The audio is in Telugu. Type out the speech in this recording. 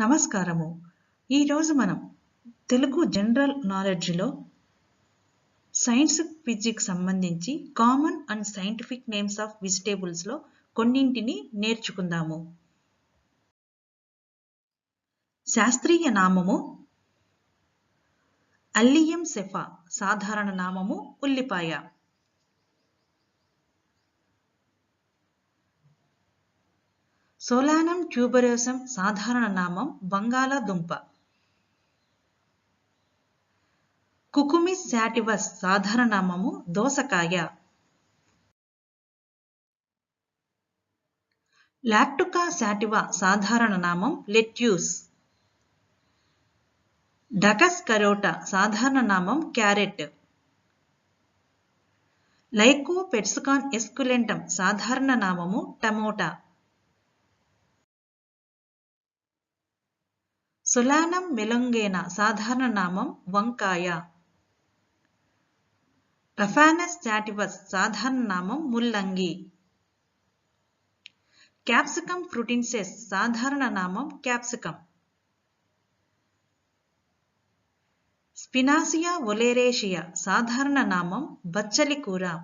నమస్కారము. ఈరోజు మనం తెలుగు జనరల్ నాలెడ్జ్లో సైన్స్ ఫిజిక్స్ సంబంధించి common and scientific names of వెజిటేబుల్స్లో కొన్నింటిని నేర్చుకుందాము. శాస్త్రీయ నామము అల్లియం సెఫా సాధారణ నామము ఉల్లిపాయ. సోలానం ట్యూబరోసం సాధారణ నామం బంగాళాదుంప కుకుమిస్ శాటివస్ సాధారణ నామము దోసకాయ. లాక్టుకా శాటివా సాధారణ నామం లెట్యూస్. డకస్ కరోటా సాధారణ నామం క్యారెట్. లైకో పెట్స్కాన్ ఎస్కులెంటం సాధారణ నామము టమోటా. సులానం మెలొంగేనా సాధారణ నామం వంకాయ. రఫానస్ జాటివస్ సాధారణ నామం ముల్లంగి. క్యాప్సికం ఫ్రుటిన్సెస్ సాధారణ నామం క్యాప్సికం. స్పినాసియా ఒలేరేషియా సాధారణ నామం బచ్చలి కూర.